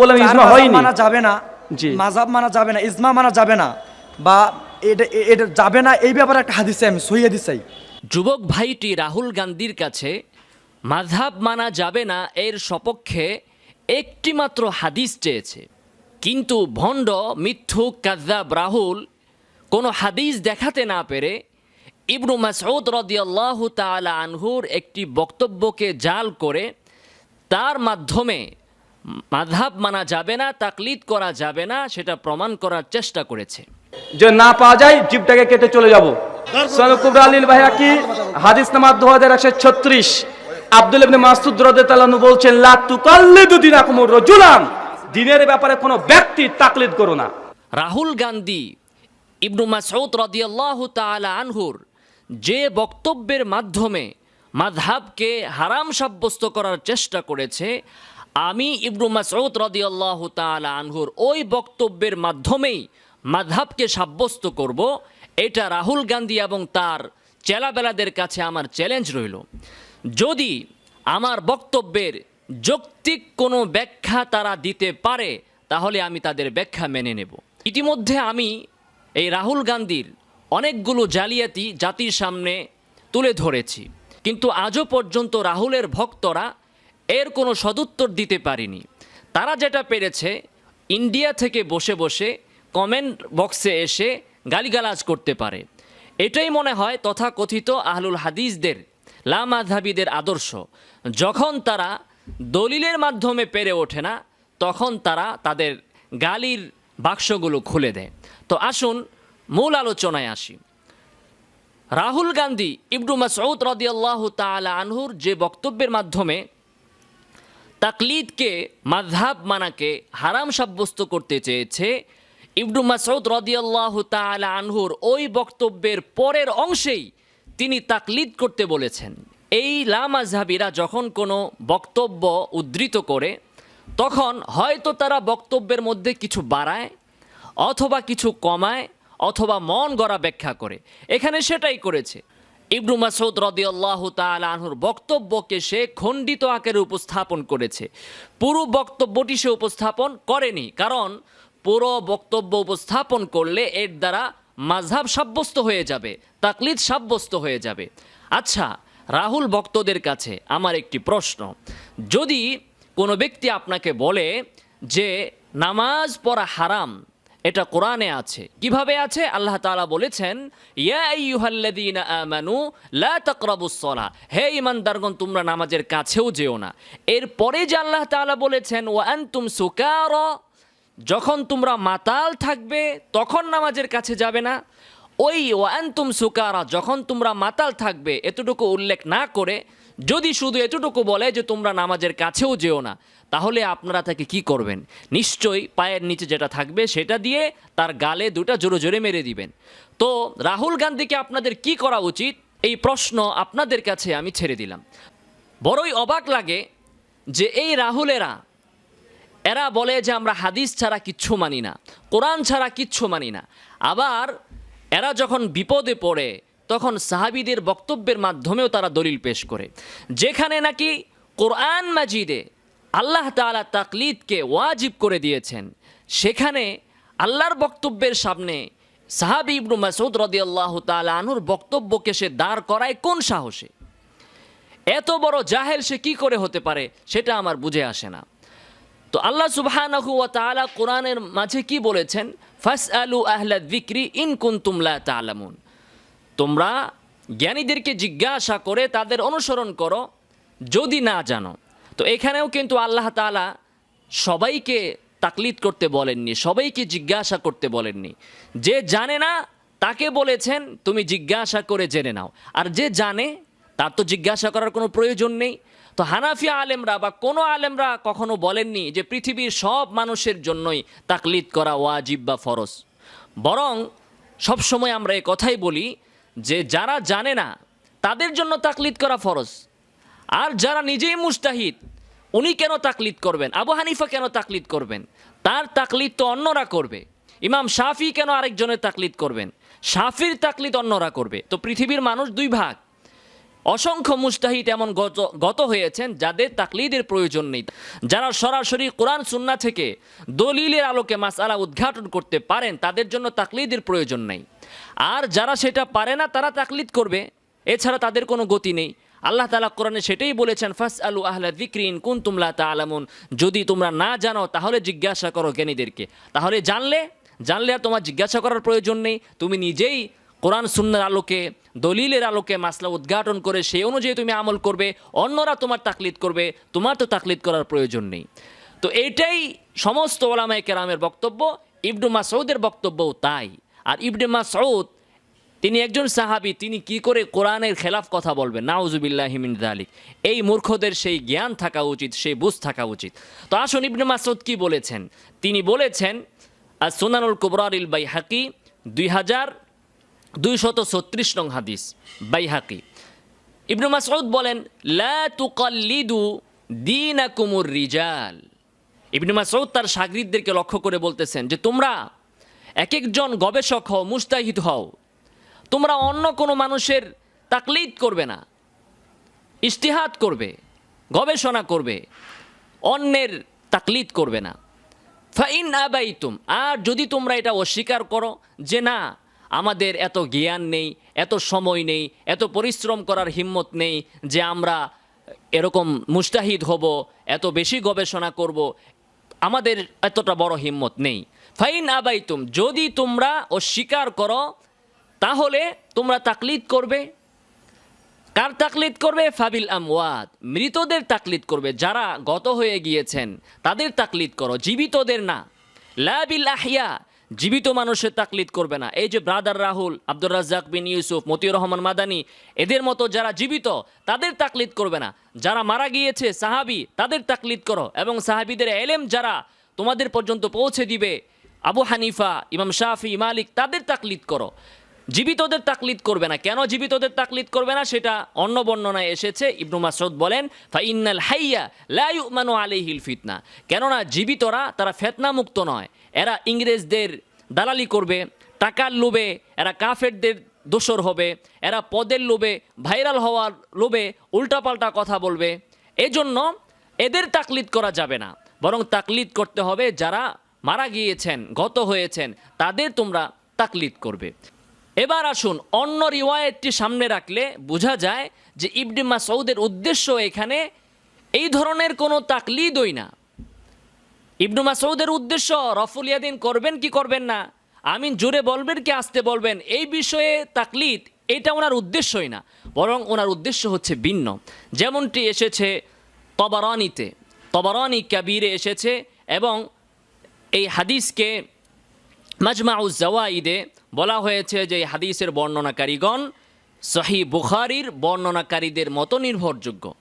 বললাম ইজমা হয়নি। মানা যাবে না। জি। মাযহাব মানা যাবে না ইজমা মানা যাবে না। বা এটা এটা যাবে না এই ব্যাপারে একটা হাদিসে আমি সহিয়ে দিচ্ছি যুবক ভাইটি রাহুল গান্ধীর কাছে মাধাব মানা যাবে না এর সপক্ষে একটিমাত্র হাদিস চেয়েছে। কিন্তু ভণ্ড মিথ্যুক কাজাব রাহুল কোনো হাদিস দেখাতে না পেরে ইবনু মাসউদ রদিয়াল্লাহু তাআলা আনহুর একটি বক্তব্যকে জাল করে তার মাধ্যমে মাধাব মানা যাবে না তাকলিদ করা যাবে না সেটা প্রমাণ করার চেষ্টা করেছে। যে না পাওয়া যায় জীবটাকে কেটে চলে যাব। ভাইয়াকি হাদিস নাম্বার দু হাজার একশো ছত্রিশ। আব্দুল ইবনে মাসুদ রাদিয়াল্লাহু বলছেন লা তুকাল্লিদু দিনাকুম রাজুলান। দিনের ব্যাপারে কোনো ব্যক্তি তাকলিদ করো না। রাহুল গান্ধী ইবনু মাসউদ রদিয়াল্লাহু তাআলা আনহুর যে বক্তব্যের মাধ্যমে মাযহাবকে হারাম সাব্যস্ত করার চেষ্টা করেছে আমি ইবনু মাসউদ রদিয়াল্লাহু তাআলা আনহুর ওই বক্তব্যের মাধ্যমেই মাযহাবকে সাব্যস্ত করব। এটা রাহুল গান্ধী এবং তার চেলাবেলাদের কাছে আমার চ্যালেঞ্জ রইল। যদি আমার বক্তব্যের যৌক্তিক কোনো ব্যাখ্যা তারা দিতে পারে, তাহলে আমি তাদের ব্যাখ্যা মেনে নেব। ইতিমধ্যে আমি এই রাহুল গান্ধীর অনেকগুলো জালিয়াতি জাতির সামনে তুলে ধরেছি। কিন্তু আজও পর্যন্ত রাহুলের ভক্তরা এর কোনো সদুত্তর দিতে পারিনি। তারা যেটা পেরেছে, ইন্ডিয়া থেকে বসে বসে কমেন্ট বক্সে এসে গালিগালাজ করতে পারে। এটাই মনে হয় তথাকথিত আহলুল হাদিসদের লামাধাবিদের আদর্শ। যখন তারা দলিলের মাধ্যমে পেরে ওঠে না, তখন তারা তাদের গালির বাক্সগুলো খুলে দেয়। তো আসুন মূল আলোচনায় আসি। রাহুল গান্ধী ইবনু মাসউদ রাদিয়াল্লাহু তাআলা আনহুর যে বক্তব্যের মাধ্যমে তাকলিদকে, মাযহাব মানাকে হারাম সাব্যস্ত করতে চেয়েছে ইবনু মাসউদ রাদিয়াল্লাহু তাআলা আনহুর ওই বক্তব্যের পরের অংশেই তিনি তাকলিদ করতে বলেছেন। এই লামাজহাবিরা যখন কোনো বক্তব্য উদ্ধৃত করে, তখন হয়তো তারা বক্তব্যের মধ্যে কিছু বাড়ায় অথবা কিছু কমায় অথবা মন গড়া ব্যাখ্যা করে। এখানে সেটাই করেছে। ইবনু মাসউদ রদিয়াল্লাহু তাআলা আনহুর বক্তব্যকে সে খণ্ডিত আকারে উপস্থাপন করেছে। পুরো বক্তব্যটি সে উপস্থাপন করেনি, কারণ পুরো বক্তব্য উপস্থাপন করলে এর দ্বারা মাঝহাব সাব্যস্ত হয়ে যাবে, তাকলিদ সাব্যস্ত হয়ে যাবে। আচ্ছা রাহুল ভক্তদের কাছে আমার একটি প্রশ্ন। যদি কোনো ব্যক্তি আপনাকে বলে যে, নামাজ পড়া হারাম এটা কোরআনে আছে। কীভাবে আছে? আল্লাহ তালা বলেছেন আমানু লা তাকরাবুস সালাহ। হে ইমানদারগণ তোমরা নামাজের কাছেও যেও না। এরপরে যে আল্লাহ তালা বলেছেন ও আন্তুম সুকার, যখন তোমরা মাতাল থাকবে, তখন নামাজের কাছে যাবে না। ওই ওয়ান্তুম সুকারা, যখন তোমরা মাতাল থাকবে, এতটুকু উল্লেখ না করে, যদি শুধু এতটুকু বলে যে তোমরা নামাজের কাছেও যেও না, তাহলে আপনারা তাকে কি করবেন? নিশ্চয়ই পায়ের নিচে যেটা থাকবে, সেটা দিয়ে তার গালে দুটা জোরে জোরে মেরে দিবেন। তো রাহুল গান্ধীকে আপনাদের কি করা উচিত? এই প্রশ্ন আপনাদের কাছে আমি ছেড়ে দিলাম। বড়ই অবাক লাগে যে এই রাহুলেরা, এরা বলে যে আমরা হাদিস ছাড়া কিচ্ছু মানি না, কোরআন ছাড়া কিচ্ছু মানি না। আবার এরা যখন বিপদে পড়ে, তখন সাহাবিদের বক্তব্যের মাধ্যমেও তারা দলিল পেশ করে। যেখানে নাকি কোরআন মাজিদে আল্লাহ তাআলা তাকলিদকে ওয়াজিব করে দিয়েছেন, সেখানে আল্লাহর বক্তব্যের সামনে সাহাবি ইবনু মাসউদ রাদিয়াল্লাহু তাআলা আনহুর বক্তব্যকে সে দাঁড় করায় কোন সাহসে? এত বড় জাহেল সে কি করে হতে পারে, সেটা আমার বুঝে আসে না। তো আল্লাহ তাআলা কোরআনের মাঝে কি বলেছেন? ফাসআলু আহলা যিকরি ইন কুনতুম লা তা'লামুন তোমরা জ্ঞানীদেরকে জিজ্ঞাসা করে তাদের অনুসরণ করো, যদি না জানো। তো এখানেও কিন্তু আল্লাহ তাআলা সবাইকে তাকলিদ করতে বলেননি, সবাইকে জিজ্ঞাসা করতে বলেননি। যে জানে না, তাকে বলেছেন, তুমি জিজ্ঞাসা করে জেনে নাও। আর যে জানে তার তো জিজ্ঞাসা করার কোনো প্রয়োজন নেই। তো হানাফিয়া আলেমরা বা কোনো আলেমরা কখনো বলেননি যে পৃথিবীর সব মানুষের জন্যই তাকলিদ করা ওয়াজিব বা ফরজ। বরং সবসময় আমরা এ কথাই বলি যে যারা জানে না, তাদের জন্য তাকলিদ করা ফরজ। আর যারা নিজেই মুস্তাহিদ, উনি কেন তাকলিদ করবেন? আবু হানিফা কেন তাকলিদ করবেন? তার তাকলিদ তো অন্যরা করবে। ইমাম শাফি কেন আরেকজনের তাকলিদ করবেন? শাফির তাকলিদ অন্যরা করবে। তো পৃথিবীর মানুষ দুই ভাগ। অসংখ্য মুস্তাহিদ এমন গত গত হয়েছেন যাদের তাকলিদের প্রয়োজন নেই। যারা সরাসরি কোরআন সুন্না থেকে দলিলের আলোকে মাসালা উদ্ঘাটন করতে পারেন, তাদের জন্য তাকলিদের প্রয়োজন নেই। আর যারা সেটা পারে না, তারা তাকলিদ করবে। এছাড়া তাদের কোনো গতি নেই। আল্লাহ তালা কোরআনে সেটাই বলেছেন ফাস আলু আহলা দিক্রিন কুন তুমলা তা আলামুন যদি তোমরা না জানো, তাহলে জিজ্ঞাসা করো জ্ঞানীদেরকে। তাহলে জানলে জানলে আর তোমার জিজ্ঞাসা করার প্রয়োজন নেই। তুমি নিজেই কোরআন সুন্নার আলোকে দলিলের আলোকে মাসলা উদ্ঘাটন করে সেই অনুযায়ী তুমি আমল করবে, অন্যরা তোমার তাকলিদ করবে, তোমার তো তাকলিদ করার প্রয়োজন নেই। তো এইটাই সমস্ত ওলামায় কেরামের বক্তব্য, ইবনু মাসউদের বক্তব্যও তাই। আর ইবনে মাসউদ, তিনি একজন সাহাবি, তিনি কি করে কোরআনের খেলাফ কথা বলবেন? নাউজুবিল্লাহ হিমিন দালিক এই মূর্খদের সেই জ্ঞান থাকা উচিত, সেই বুঝ থাকা উচিত। তো আসুন ইবনে মাসউদ কি বলেছেন? তিনি বলেছেন আর সোনানুল কুবরারিল বাই হাকি দুই হাজার দুইশত ছত্রিশ নং হাদিস বাই হাকি ইবনু মাসউদ বলেন, লা তুকাল্লিদু দীনাকুমুর রিজাল। ইবনু মাসউদ তার সাগরিদদেরকে লক্ষ্য করে বলতেছেন যে, তোমরা এক একজন গবেষক হও, মুস্তাহিদ হও। তোমরা অন্য কোনো মানুষের তাকলিদ করবে না ইস্তিহাদ করবে, গবেষণা করবে, অন্যের তাকলিদ করবে না। ফাইন আবাইতুম, আর যদি তোমরা এটা অস্বীকার করো যে, না আমাদের এত জ্ঞান নেই, এত সময় নেই, এত পরিশ্রম করার হিম্মত নেই যে আমরা এরকম মুস্তাহিদ হব, এত বেশি গবেষণা করব। আমাদের এতটা বড় হিম্মত নেই। ফাইন আবাইতুম, যদি তোমরা অস্বীকার করো, তাহলে তোমরা তাকলিদ করবে। কার তাকলিদ করবে? ফাবিল আমওয়াত। মৃতদের তাকলিদ করবে। যারা গত হয়ে গিয়েছেন, তাদের তাকলিদ করো। জীবিতদের না। লাবিল আহিয়া জীবিত মানুষের তাকলিদ করবে না। এই যে ব্রাদার রাহুল, আব্দুর রাজ্জাক বিন ইউসুফ, মতিউর রহমান মাদানি, এদের মতো যারা জীবিত, তাদের তাকলিদ করবে না। যারা মারা গিয়েছে, সাহাবি, তাদের তাকলিদ করো। এবং সাহাবিদের এলেম যারা তোমাদের পর্যন্ত পৌঁছে দিবে, আবু হানিফা, ইমাম শাফি, মালিক, তাদের তাকলিদ করো। জীবিতদের তাকলিদ করবে না। কেন জীবিতদের তাকলিদ করবে না? সেটা অন্য বর্ণনায় এসেছে। ইবনু মাসউদ বলেন ফা ইন্নাল হাইয়া লা ইউমানু আলাইহিল ফিতনা। কেননা জীবিতরা তারা ফেতনা মুক্ত নয়। এরা ইংরেজদের দালালি করবে, টাকার লোভে, এরা কাফেরদের দোসর হবে, এরা পদের লোভে, ভাইরাল হওয়ার লোভে উল্টাপাল্টা কথা বলবে। এজন্য এদের তাকলিদ করা যাবে না। বরং তাকলিদ করতে হবে যারা মারা গিয়েছেন, গত হয়েছেন, তাদের তোমরা তাকলিদ করবে। এবার আসুন অন্য রিওয়ায়তটি সামনে রাখলে বোঝা যায় যে ইবনে মাসউদের উদ্দেশ্য এখানে এই ধরনের কোনো তাকলিদই না। ইবনু মাসউদের উদ্দেশ্য, রফুল ইয়াদিন করবেন কি করবেন না, আমিন জোরে বলবেন কি আসতে বলবেন, এই বিষয়ে তাকলিদ, এটা ওনার উদ্দেশ্যই না, বরং ওনার উদ্দেশ্য হচ্ছে ভিন্ন। যেমনটি এসেছে তবারানিতে, তবারানি কাবিরে এসেছে এবং এই হাদিসকে মাজমাউজ জাওয়াইদে বলা হয়েছে যে হাদিসের বর্ণনাকারীগণ সহি বুখারির বর্ণনাকারীদের মতো নির্ভরযোগ্য।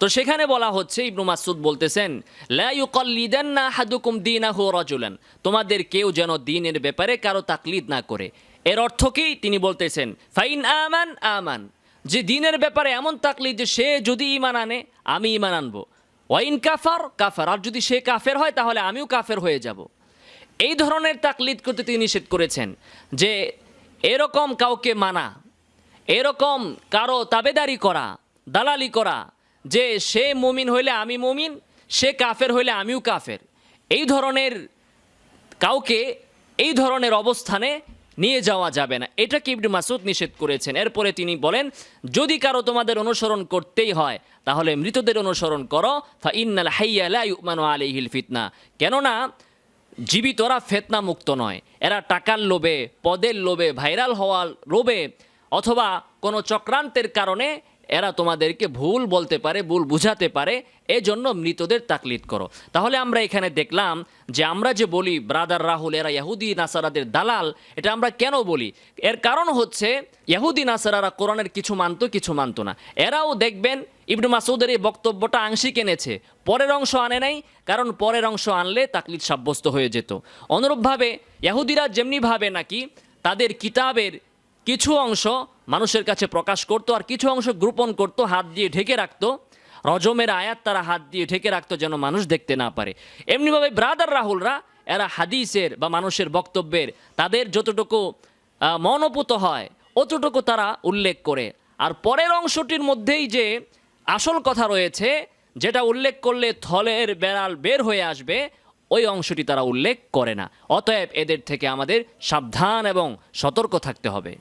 তো সেখানে বলা হচ্ছে, ইবনু মাসুদ বলতেছেন, লা ইউকাল্লিদান্না হাদুকুম দীনাহু রাজুলান। তোমাদের কেউ যেন দিনের ব্যাপারে কারও তাকলিদ না করে। এর অর্থকেই তিনি বলতেছেন, ফাইন আমান আমান। যে দিনের ব্যাপারে এমন তাকলিদ যে সে যদি ইমান আনে, আমি ইমান আনব। ওয়াইন কাফার কাফার। আর যদি সে কাফের হয়, তাহলে আমিও কাফের হয়ে যাব। এই ধরনের তাকলিদ করতে তিনি নিষেধ করেছেন যে এরকম কাউকে মানা, এরকম কারও তাবেদারি করা, দালালি করা, যে সে মুমিন হইলে আমি মুমিন, সে কাফের হইলে আমিও কাফের, এই ধরনের কাউকে এই ধরনের অবস্থানে নিয়ে যাওয়া যাবে না। এটাকে ইবনে মাসুদ নিষেধ করেছেন? এরপরে তিনি বলেন, যদি কারও তোমাদের অনুসরণ করতেই হয়, তাহলে মৃতদের অনুসরণ করো ফা ইন্নাল হাইয়া লা ইউমানু আলাইহিল ফিতনা। কেননা জীবিতরা ফেতনা মুক্ত নয়। এরা টাকার লোভে, পদের লোভে, ভাইরাল হওয়ার লোভে অথবা কোনো চক্রান্তের কারণে এরা তোমাদেরকে ভুল বলতে পারে, ভুল বুঝাতে পারে, এজন্য মৃতদের তাকলিদ করো। তাহলে আমরা এখানে দেখলাম যে আমরা যে বলি, ব্রাদার রাহুল, এরা ইয়াহুদি নাসারাদের দালাল এটা আমরা কেন বলি? এর কারণ হচ্ছে ইয়াহুদি নাসারারা কোরআনের কিছু মানতো কিছু মানতো না। এরাও দেখবেন ইবনু মাসুদের এই বক্তব্যটা আংশিক এনেছে। পরের অংশ আনে নাই, কারণ পরের অংশ আনলে তাকলিদ সাব্যস্ত হয়ে যেত। অনুরূপভাবে ইয়াহুদিরা যেমনিভাবে নাকি তাদের কিতাবের কিছু অংশ মানুষের কাছে প্রকাশ করতো আর কিছু অংশ গোপন করতো, হাত দিয়ে ঢেকে রাখত। রজমের আয়াত তারা হাত দিয়ে ঢেকে রাখতো যেন মানুষ দেখতে না পারে। এমনিভাবে ব্রাদার রাহুলরা, এরা হাদিসের বা মানুষের বক্তব্যের তাদের যতটুকু মনোপুত হয়, অতটুকু তারা উল্লেখ করে। আর পরের অংশটির মধ্যেই যে আসল কথা রয়েছে, যেটা উল্লেখ করলে থলের বেড়াল বের হয়ে আসবে, ওই অংশটি তারা উল্লেখ করে না। অতএব এদের থেকে আমাদের সাবধান এবং সতর্ক থাকতে হবে।